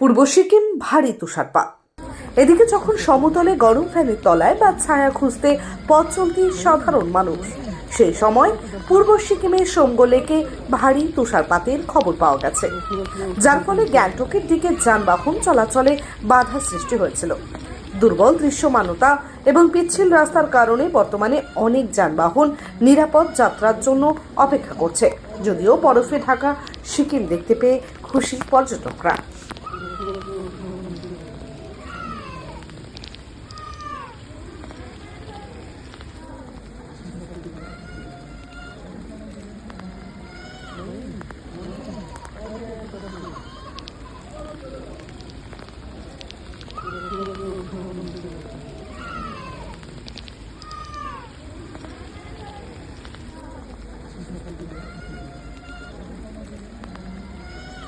পূর্ব সিকিম ভারী তুষারপাত। এদিকে যখন সমতলে গরম ফ্যানের তলায় বা ছায়া খুঁজতে পথ চলতি সাধারণ মানুষ, সেই সময় পূর্ব সিকিমের সোমগো লেকে ভারী তুষারপাতের খবর পাওয়া গেছে। যার ফলে গ্যাংটকের দিকে যানবাহন চলাচলে বাধা সৃষ্টি হয়েছিল। দুর্বল দৃশ্যমানতা এবং পিচ্ছিল রাস্তার কারণে বর্তমানে অনেক যানবাহন নিরাপদ যাত্রার জন্য অপেক্ষা করছে। যদিও বরফে ঢাকা সিকিম দেখতে পেয়ে খুশি পর্যটকরা।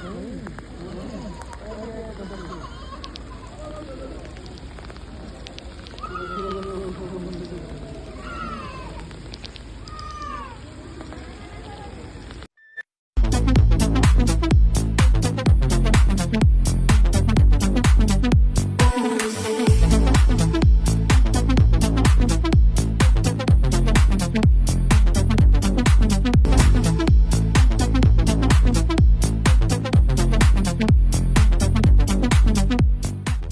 Oh,